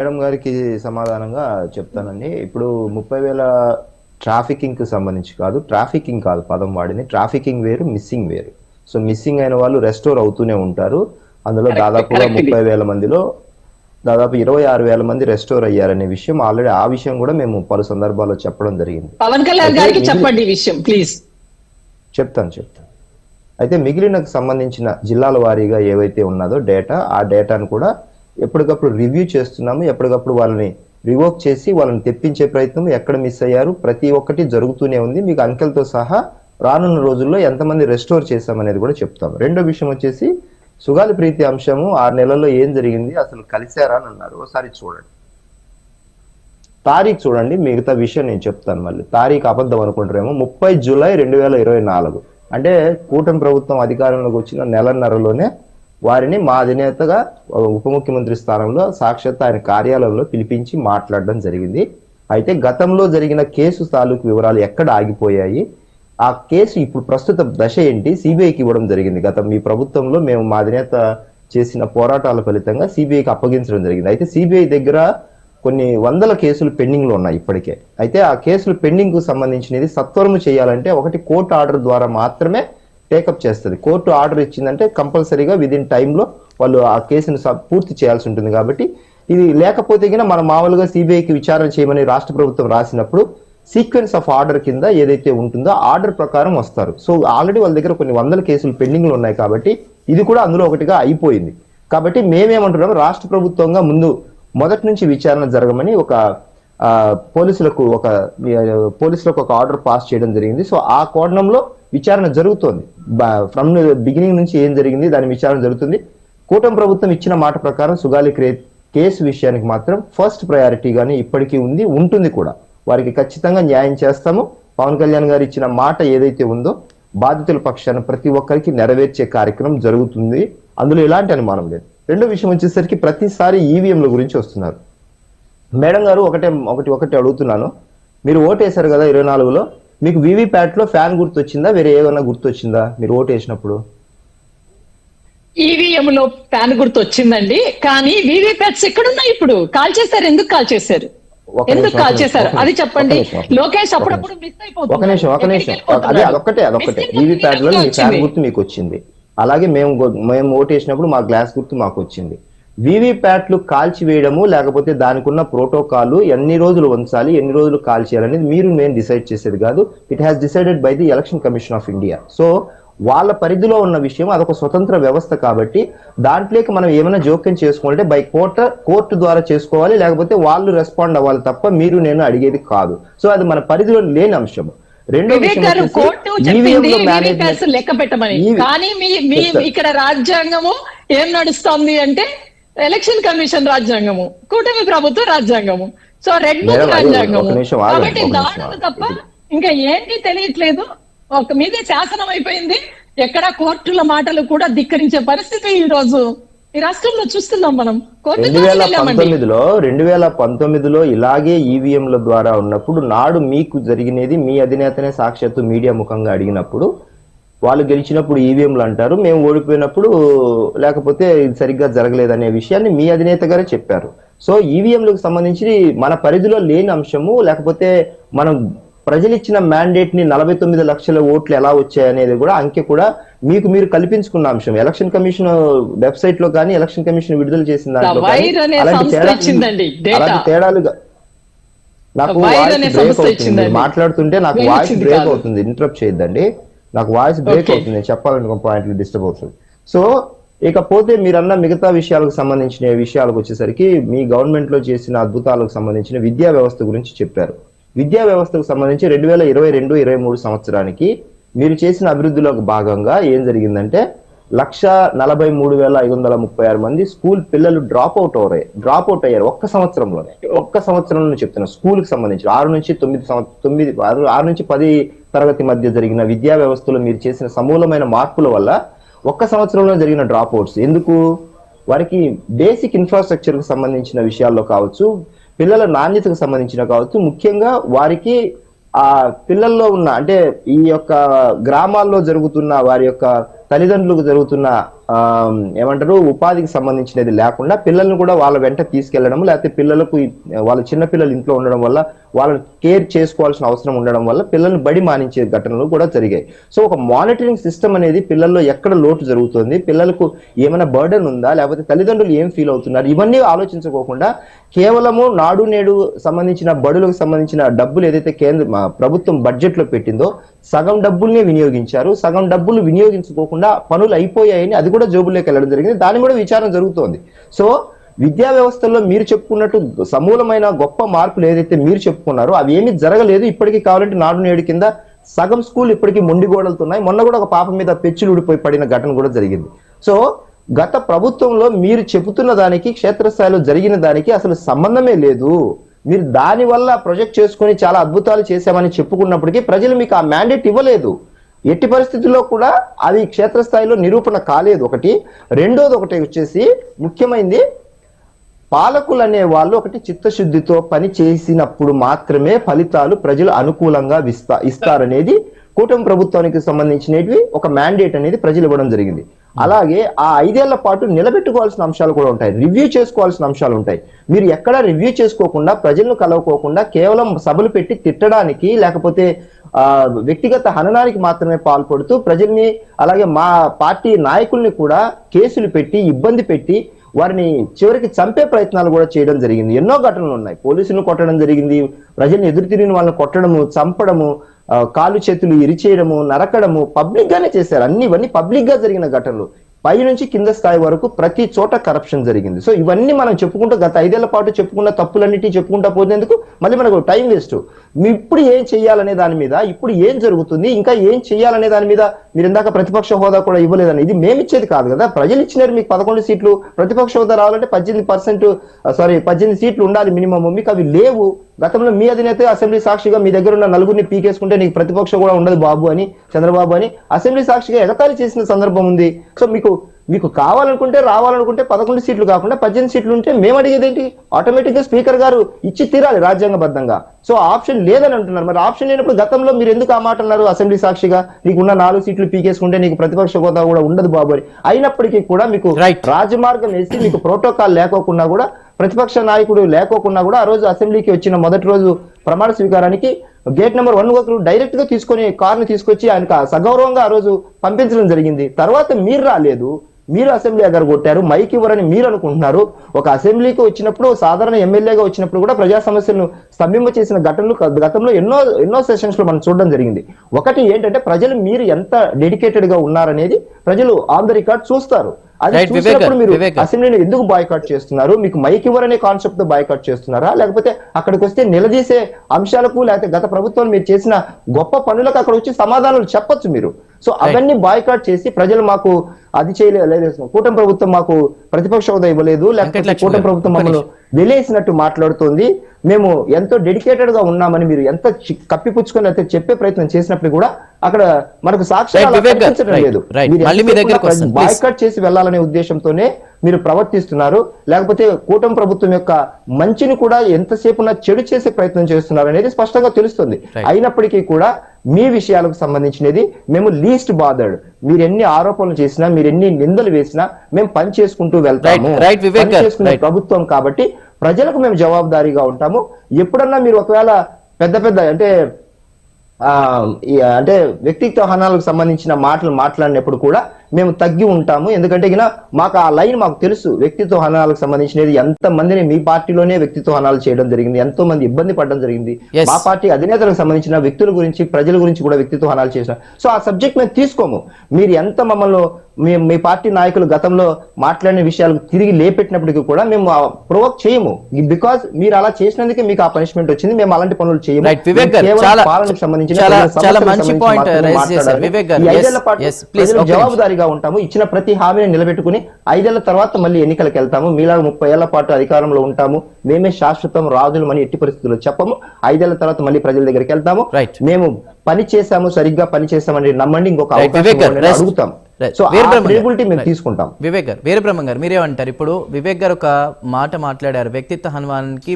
Madam గారికి సమాధానంగా చెప్తానండి. ఇప్పుడు ముప్పై వేల ట్రాఫికింగ్కి సంబంధించి కాదు ట్రాఫికింగ్ కాదు పదం వాడింది. ట్రాఫికింగ్ వేరు మిస్సింగ్ వేరు. సో మిస్సింగ్ అయిన వాళ్ళు రెస్టోర్ అవుతూనే ఉంటారు. అందులో దాదాపుగా. ముప్పై వేల మందిలో దాదాపు ఇరవై ఆరు వేల మంది రెస్టోర్ అయ్యారనే విషయం ఆల్రెడీ ఆ విషయం కూడా మేము పలు సందర్భాల్లో చెప్పడం జరిగింది. పవన్ కళ్యాణ్ గారికి చెప్పండి విషయం ప్లీజ్. చెప్తాను చెప్తాను. అయితే మిగిలినకు సంబంధించిన జిల్లాల వారీగా ఏవైతే ఉన్నదో డేటా ఆ డేటాను కూడా ఎప్పటికప్పుడు రివ్యూ చేస్తున్నాము ఎప్పటికప్పుడు వాళ్ళని రివోక్ చేసి వాళ్ళని తెప్పించే ప్రయత్నం ఎక్కడ మిస్ అయ్యారు ప్రతి ఒక్కటి జరుగుతూనే ఉంది. మీకు అంకెలతో సహా రానున్న రోజుల్లో ఎంతమంది రెస్టోర్ చేశామనేది కూడా చెప్తాం రెండో విషయం వచ్చేసి సుగాలి ప్రీతి అంశము ఆరు నెలల్లో ఏం జరిగింది అసలు కలిశారా అని అన్నారు. ఒకసారి చూడండి. తారీఖు చూడండి మిగతా విషయం నేను చెప్తాను మళ్ళీ. తారీఖు అబద్ధం అనుకుంటారేమో ముప్పై జూలై రెండు వేల ఇరవై నాలుగు. అంటే కూటమి ప్రభుత్వం అధికారంలోకి వచ్చిన నెలన్నరలోనే వారిని మా అధినేతగా ఉప ముఖ్యమంత్రి స్థానంలో సాక్షాత్ ఆయన కార్యాలయంలో పిలిపించి మాట్లాడడం జరిగింది. అయితే గతంలో జరిగిన కేసు తాలూకు వివరాలు ఎక్కడ ఆగిపోయాయి? ఆ కేసు ఇప్పుడు ప్రస్తుత దశ ఏంటి? సిబిఐకి ఇవ్వడం జరిగింది. గత మీ ప్రభుత్వంలో మేము మా అధినేత చేసిన పోరాటాల ఫలితంగా సిబిఐకి అప్పగించడం జరిగింది. అయితే సిబిఐ దగ్గర కొన్ని వందల కేసులు పెండింగ్లో ఉన్నాయి ఇప్పటికే. అయితే ఆ కేసులు పెండింగ్కు సంబంధించినది సత్వరము చేయాలంటే ఒకటి కోర్టు ఆర్డర్ ద్వారా మాత్రమే టేకప్ చేస్తుంది. కోర్టు ఆర్డర్ ఇచ్చిందంటే కంపల్సరీగా విదిన్ టైంలో వాళ్ళు ఆ కేసును పూర్తి చేయాల్సి ఉంటుంది కాబట్టి ఇది లేకపోతే గిన మనం మామూలుగా సిబిఐకి విచారణ చేయమని రాష్ట్ర ప్రభుత్వం రాసినప్పుడు సీక్వెన్స్ ఆఫ్ ఆర్డర్ కింద ఏదైతే ఉంటుందో ఆర్డర్ ప్రకారం వస్తారు. సో ఆల్రెడీ వాళ్ళ దగ్గర కొన్ని వందల కేసులు పెండింగ్లు ఉన్నాయి కాబట్టి ఇది కూడా అందులో ఒకటిగా అయిపోయింది. కాబట్టి మేమేమంటున్నాం రాష్ట్ర ప్రభుత్వంగా ముందు మొదటి నుంచి విచారణ జరగమని ఒక పోలీసులకు ఒక పోలీసులకు ఒక ఆర్డర్ పాస్ చేయడం జరిగింది. సో ఆ కోణంలో విచారణ జరుగుతోంది. ఫ్రమ్ బిగినింగ్ నుంచి ఏం జరిగింది దాని విచారణ జరుగుతుంది. కూటమి ప్రభుత్వం ఇచ్చిన మాట ప్రకారం సుగాలి క్రే కేసు విషయానికి మాత్రం ఫస్ట్ ప్రయారిటీగానే ఇప్పటికీ ఉంది ఉంటుంది కూడా. వారికి ఖచ్చితంగా న్యాయం చేస్తాము. పవన్ కళ్యాణ్ గారు ఇచ్చిన మాట ఏదైతే ఉందో బాధితుల పక్షాన ప్రతి ఒక్కరికి నెరవేర్చే కార్యక్రమం జరుగుతుంది. అందులో ఎలాంటి అనుమానం లేదు. రెండో విషయం వచ్చేసరికి ప్రతిసారి ఈవీఎంల గురించి వస్తున్నారు. మేడం గారు ఒకటే ఒకటి ఒకటి అడుగుతున్నాను. మీరు ఓటు వేశారు కదా ఇరవై నాలుగులో. మీకు వీవీప్యాట్లో ఫ్యాన్ గుర్తు వచ్చిందా వేరే ఏమైనా గుర్తు వచ్చిందా మీరు ఓటు వేసినప్పుడు ఈవీఎం లో ప్యాన్ గుర్తు వచ్చిందండి కానీ వీవీప్యాట్స్ ఎక్కడున్నాయి ఇప్పుడు? కాల్ చేశారు. ఎందుకు కాల్ చేశారు? ఎందుకు కాల్ చేశారు? అది చెప్పండి. లోకేష్ అప్పుడప్పుడు. మిస్ అయిపోతున్నారు ఒక నిమిషం ఒక నిమిషం. అదే? అదొక్కటే అదొక్కటే. Missing వీవీ ప్యాడ్లో మీ ఫ్యాన్? గుర్తు మీకు వచ్చింది. అలాగే మేము మేము ఓటు వేసినప్పుడు మా గ్లాస్ గుర్తు మాకు వచ్చింది. వీవీ ప్యాట్లు కాల్చివేయడము లేకపోతే దానికి ఉన్న ప్రోటోకాల్ ఎన్ని రోజులు ఉంచాలి ఎన్ని రోజులు కాల్చేయాలనేది మీరు మేము డిసైడ్ చేసేది కాదు. It has decided by the election commission of India so వాళ్ళ పరిధిలో ఉన్న విషయం అదొక స్వతంత్ర వ్యవస్థ కాబట్టి దాంట్లోకి మనం ఏమైనా జోక్యం చేసుకోవాలంటే బై కోర్టు కోర్టు ద్వారా చేసుకోవాలి లేకపోతే వాళ్ళు రెస్పాండ్ అవ్వాలి తప్ప మీరు నేను అడిగేది కాదు. సో అది మన పరిధిలో లేని అంశం. రెండో management- లెక్క పెట్టమని. EV కానీ. ఇక్కడ రాజ్యాంగము ఏం నడుస్తోంది అంటే ఎలక్షన్ కమిషన్ రాజ్యాంగము కూటమి ప్రభుత్వ రాజ్యాంగము. సో రెడ్ బుక్ రాజ్యాంగము. కాబట్టి దాడులు. తప్ప ఇంకా ఏంటి తెలియట్లేదు. ఒక మీదే శాసనం అయిపోయింది. ఎక్కడ కోర్టుల మాటలు కూడా ధిక్కరించే పరిస్థితి ఈ రోజు. ఈ రాష్ట్రంలో చూస్తున్నాం మనం. రెండు వేల పంతొమ్మిదిలో రెండు వేల పంతొమ్మిదిలో ఇలాగే ఈవీఎంల ద్వారా ఉన్నప్పుడు నాడు మీకు జరిగినది మీ అధినేతనే సాక్షాత్తు మీడియా ముఖంగా అడిగినప్పుడు వాళ్ళు గెలిచినప్పుడు ఈవీఎంలు అంటారు. మేము ఓడిపోయినప్పుడు లేకపోతే ఇది సరిగ్గా జరగలేదనే విషయాన్ని మీ అధినేత గారే చెప్పారు. సో ఈవీఎంలకు సంబంధించి మన పరిధిలో లేని అంశము లేకపోతే మనం ప్రజలు ఇచ్చిన మ్యాండేట్ని నలభై తొమ్మిది లక్షల ఓట్లు ఎలా వచ్చాయనేది కూడా అంకె కూడా మీకు మీరు కల్పించుకున్న అంశం. ఎలక్షన్ కమిషన్ వెబ్సైట్లో కానీ ఎలక్షన్ కమిషన్ విడుదల చేసిన దాంట్లో అలాంటి తేడాలుగా నాకు వాయిస్ బ్రేక్ అవుతుంది. మాట్లాడుతుంటే నాకు వాయిస్ బ్రేక్. అవుతుంది. ఇంటరప్ట్ చేయొద్దండి. నాకు వాయిస్ బ్రేక్. అవుతుంది నేను చెప్పాలనుకున్న పాయింట్లు డిస్టర్బ్ అవుతుంది సో ఇకపోతే మీరన్న మిగతా విషయాలకు సంబంధించిన విషయాలకు వచ్చేసరికి మీ గవర్నమెంట్లో చేసిన అద్భుతాలకు సంబంధించిన విద్యా వ్యవస్థ గురించి చెప్పారు విద్యా వ్యవస్థకు సంబంధించి రెండు వేల ఇరవై రెండు ఇరవై మూడు సంవత్సరానికి మీరు చేసిన అభివృద్ధిలో భాగంగా ఏం జరిగిందంటే లక్ష నలభై మూడు వేల ఐదు వందల ముప్పై ఆరు మంది స్కూల్ పిల్లలు డ్రాప్ అవుట్ అవరే డ్రాప్ అవుట్ అయ్యారు ఒక్క సంవత్సరంలోనే. ఒక్క సంవత్సరంలో చెప్తున్నా స్కూల్కి సంబంధించి ఆరు నుంచి తొమ్మిది తొమ్మిది ఆరు ఆరు నుంచి పది తరగతి మధ్య జరిగిన విద్యా వ్యవస్థలో మీరు చేసిన సమూలమైన మార్పుల వల్ల ఒక్క సంవత్సరంలో జరిగిన డ్రాప్ అవుట్స్ ఎందుకు? వారికి బేసిక్ ఇన్ఫ్రాస్ట్రక్చర్కు సంబంధించిన విషయాల్లో కావచ్చు పిల్లల నాణ్యతకు సంబంధించిన కావచ్చు ముఖ్యంగా వారికి ఆ పిల్లల్లో ఉన్న అంటే ఈ యొక్క గ్రామాల్లో జరుగుతున్న వారి యొక్క తల్లిదండ్రులకు జరుగుతున్న ఏమంటారు? ఉపాధికి సంబంధించినది లేకుండా పిల్లల్ని కూడా వాళ్ళ వెంట తీసుకెళ్ళడం లేకపోతే పిల్లలకు వాళ్ళ చిన్న పిల్లలు ఇంట్లో ఉండడం వల్ల వాళ్ళని కేర్ చేసుకోవాల్సిన అవసరం ఉండడం వల్ల పిల్లల్ని బడి మానించే ఘటనలు కూడా జరిగాయి. సో ఒక మానిటరింగ్ సిస్టమ్ అనేది పిల్లల్లో ఎక్కడ లోటు జరుగుతుంది? పిల్లలకు ఏమైనా బర్డెన్ ఉందా? లేకపోతే తల్లిదండ్రులు ఏం ఫీల్ అవుతున్నారు? ఇవన్నీ ఆలోచించుకోకుండా కేవలము నాడు నేడు సంబంధించిన బడులకు సంబంధించిన డబ్బులు ఏదైతే కేంద్ర ప్రభుత్వం బడ్జెట్లో పెట్టిందో సగం డబ్బుల్ని వినియోగించారు. సగం డబ్బులు వినియోగించుకోకుండా పనులు అయిపోయాయని అది కూడా జోబుల్లోకి వెళ్ళడం జరిగింది. దాని కూడా విచారణ జరుగుతోంది. సో విద్యా వ్యవస్థలో మీరు చెప్పుకున్నట్టు సమూలమైన గొప్ప మార్పులు ఏదైతే మీరు చెప్పుకున్నారో అవి ఏమీ జరగలేదు. ఇప్పటికీ కావాలంటే నాడు నేడు కింద సగం స్కూల్ ఇప్పటికీ మొండి గోడలుతున్నాయి. ఉన్నాయి మొన్న కూడా ఒక పాప మీద పెచ్చులు ఊడిపోయి పడిన ఘటన కూడా జరిగింది. సో గత ప్రభుత్వంలో మీరు చెబుతున్న దానికి క్షేత్రస్థాయిలో జరిగిన దానికి అసలు సంబంధమే లేదు. మీరు దాని వల్ల ప్రొజెక్ట్ చేసుకొని చాలా అద్భుతాలు చేశామని చెప్పుకున్నప్పటికీ ప్రజలు మీకు ఆ మ్యాండేట్ ఇవ్వలేదు. ఎట్టి పరిస్థితుల్లో కూడా అది క్షేత్రస్థాయిలో నిరూపణ కాలేదు. ఒకటి. రెండోది ఒకటి వచ్చేసి ముఖ్యమైనది పాలకులు అనే వాళ్ళు ఒకటి చిత్తశుద్ధితో పని చేసినప్పుడు మాత్రమే ఫలితాలు ప్రజలు అనుకూలంగా విస్తా ఇస్తారనేది కూటమి ప్రభుత్వానికి సంబంధించినవి ఒక మ్యాండేట్ అనేది ప్రజలు ఇవ్వడం జరిగింది. అలాగే ఆ ఐదేళ్ళ పాటు నిలబెట్టుకోవాల్సిన అంశాలు కూడా ఉంటాయి. రివ్యూ చేసుకోవాల్సిన అంశాలు ఉంటాయి. మీరు ఎక్కడ రివ్యూ చేసుకోకుండా ప్రజలను కలవకోకుండా కేవలం సభలు పెట్టి తిట్టడానికి లేకపోతే వ్యక్తిగత హననానికి మాత్రమే పాల్పడుతూ ప్రజల్ని అలాగే మా పార్టీ నాయకుల్ని కూడా కేసులు పెట్టి ఇబ్బంది పెట్టి వారిని చివరికి చంపే ప్రయత్నాలు కూడా చేయడం జరిగింది. ఎన్నో ఘటనలు ఉన్నాయి. పోలీసులను కొట్టడం జరిగింది. ప్రజల్ని ఎదురు తిరిగిన వాళ్ళని కొట్టడము చంపడము కాలు చేతులు ఇరిచేయడము నరకడము పబ్లిక్ గానే చేశారు. అన్ని ఇవన్నీ పబ్లిక్గా జరిగిన ఘటనలు. పై నుంచి కింద స్థాయి వరకు ప్రతి చోట కరప్షన్ జరిగింది. సో ఇవన్నీ మనం చెప్పుకుంటూ గత ఐదేళ్ళ పాటు చెప్పుకున్న తప్పులన్నిటి చెప్పుకుంటా పోతేందుకు మళ్ళీ మనకు టైం వేస్ట్ మీ ఇప్పుడు ఏం చేయాలనే దాని మీద ఇప్పుడు ఏం జరుగుతుంది ఇంకా ఏం చేయాలనే దాని మీద మీరు ఇందాక ప్రతిపక్ష హోదా కూడా ఇవ్వలేదని. ఇది మేము ఇచ్చేది కాదు కదా. ప్రజలు ఇచ్చినారు మీకు పదకొండు సీట్లు ప్రతిపక్ష హోదా రావాలంటే పద్దెనిమిది పర్సెంట్ సారీ పద్దెనిమిది సీట్లు ఉండాలి మినిమం మీకు అవి లేవు. గతంలో మీ అధినేత అసెంబ్లీ సాక్షిగా మీ దగ్గర ఉన్న నలుగురిని పీకేసుకుంటే నీకు ప్రతిపక్ష కూడా ఉండదు బాబు అని చంద్రబాబు అని అసెంబ్లీ సాక్షిగా ఎగతాళి చేసిన సందర్భం ఉంది. సో మీకు మీకు కావాలనుకుంటే రావాలనుకుంటే పదకొండు సీట్లు కాకుండా పద్దెనిమిది సీట్లు ఉంటే మేము అడిగేది ఏంటి ఆటోమేటిక్గా స్పీకర్ గారు ఇచ్చి తీరాలి రాజ్యాంగబద్ధంగా. సో ఆప్షన్ లేదని అంటున్నారు. మరి ఆప్షన్ లేనప్పుడు గతంలో మీరు ఎందుకు ఆ మాట అన్నారు అసెంబ్లీ సాక్షిగా? నీకున్న నాలుగు సీట్లు పీకేసుకుంటే నీకు ప్రతిపక్ష హోదా కూడా ఉండదు బాబు అని. అయినప్పటికీ కూడా మీకు. రాజమార్గం వేసి మీకు ప్రోటోకాల్ లేకోకుండా కూడా ప్రతిపక్ష నాయకుడు లేకోకుండా కూడా ఆ రోజు అసెంబ్లీకి వచ్చిన మొదటి రోజు ప్రమాణ స్వీకారానికి గేట్ నెంబర్ వన్ ఒకరు డైరెక్ట్గా తీసుకొని కార్ని తీసుకొచ్చి ఆయనకు సగౌరవంగా ఆ రోజు పంపించడం జరిగింది. తర్వాత మీరు రాలేదు. మీరు అసెంబ్లీ ఎగరగొట్టారు కొట్టారు మైక్ ఇవ్వరని మీరు అనుకుంటున్నారు. ఒక అసెంబ్లీకి వచ్చినప్పుడు సాధారణ ఎమ్మెల్యేగా వచ్చినప్పుడు కూడా ప్రజా సమస్యలను స్తంభింప చేసిన ఘటనలు గతంలో ఎన్నో ఎన్నో సెషన్స్లో మనం చూడడం జరిగింది. ఒకటి ఏంటంటే ప్రజలు మీరు ఎంత డెడికేటెడ్గా ఉన్నారనేది ప్రజలు ఆన్ ద రికార్డ్ చూస్తారు. అది చూసినప్పుడు మీరు. అసెంబ్లీని ఎందుకు బాయ్కాట్ చేస్తున్నారు? మీకు మైక్ ఇవ్వరనే కాన్సెప్ట్తో బాయ్కాట్ చేస్తున్నారా? లేకపోతే అక్కడికి వస్తే నిలదీసే అంశాలకు లేకపోతే గత ప్రభుత్వం మీరు చేసిన గొప్ప పనులకు అక్కడ వచ్చి సమాధానాలు చెప్పొచ్చు మీరు. సో అవన్నీ బాయ్కాట్ చేసి ప్రజలు మాకు అది చేయలేదు కూటమి ప్రభుత్వం మాకు ప్రతిపక్ష హోదా ఇవ్వలేదు లేకపోతే కూటమి ప్రభుత్వం మమ్మల్ని వెలేసినట్టు మాట్లాడుతోంది. మేము ఎంతో డెడికేటెడ్గా ఉన్నామని మీరు ఎంత కప్పిపుచ్చుకొని అయితే చెప్పే ప్రయత్నం చేసినప్పుడు కూడా అక్కడ మనకు లేదు. బాయ్కాట్ చేసి వెళ్ళాలనే ఉద్దేశంతోనే మీరు ప్రవర్తిస్తున్నారు లేకపోతే కూటమి ప్రభుత్వం యొక్క మంచిని కూడా ఎంతసేపు చెడు చేసే ప్రయత్నం చేస్తున్నారు అనేది స్పష్టంగా తెలుస్తుంది. అయినప్పటికీ కూడా మీ విషయాలకు సంబంధించినది మేము లీస్ట్ బాదర్డ్ మీరు ఎన్ని ఆరోపణలు చేసినా మీరు ఎన్ని నిందలు వేసినా మేము పని చేసుకుంటూ వెళ్తాము. ప్రభుత్వం కాబట్టి ప్రజలకు మేము జవాబుదారీగా ఉంటాము. ఎప్పుడన్నా మీరు ఒకవేళ పెద్ద పెద్ద అంటే అంటే వ్యక్తిత్వ హనాలకు సంబంధించిన మాటలు మాట్లాడినప్పుడు కూడా మేము తగ్గి ఉంటాము. ఎందుకంటే గిన మాకు ఆ లైన్ మాకు తెలుసు. వ్యక్తిత్వ హనాలకు సంబంధించినది ఎంత మందిని మీ పార్టీలోనే వ్యక్తిత్వ హనాలు చేయడం జరిగింది. ఎంతో మంది ఇబ్బంది పడడం జరిగింది. మా పార్టీ అధినేతలకు సంబంధించిన వ్యక్తుల గురించి ప్రజల గురించి కూడా వ్యక్తిత్వ హనాలు చేసిన. సో ఆ సబ్జెక్ట్ మేము తీసుకోము. మీరు ఎంత మమ్మల్ని మీ మీ పార్టీ నాయకులు గతంలో మాట్లాడిన విషయాలు తిరిగి లేపెట్టినప్పటికీ కూడా మేము ప్రొవోక్ చేయము. బికాజ్ మీరు అలా చేసినందుకే మీకు ఆ పనిష్మెంట్ వచ్చింది. మేము అలాంటి పనులు చేయము. కేవలం పాలనకు సంబంధించిన చాలా- జవాబుదారీగా ఉంటాము. ఇచ్చిన ప్రతి హామీని నిలబెట్టుకుని ఐదేళ్ళ తర్వాత మళ్ళీ ఎన్నికలకు వెళ్తాము. మీలాగా ముప్పై ఏళ్ళ పాటు అధికారంలో ఉంటాము. మేమే శాశ్వతం రాజులు అని ఎట్టి పరిస్థితుల్లో చెప్పము. ఐదేళ్ళ తర్వాత మళ్ళీ ప్రజల దగ్గరికి వెళ్తాము. మేము పని చేశాము సరిగ్గా పని చేశామని నమ్మండి. ఇంకొక. అడుగుతాం. సో మేము. తీసుకుంటాం. వివేక్ గారు వీరబ్రహ్మం గారు మీరేమంటారు? ఇప్పుడు వివేక్ గారు ఒక మాట మాట్లాడారు. వ్యక్తిత్వ హనుమాన్కి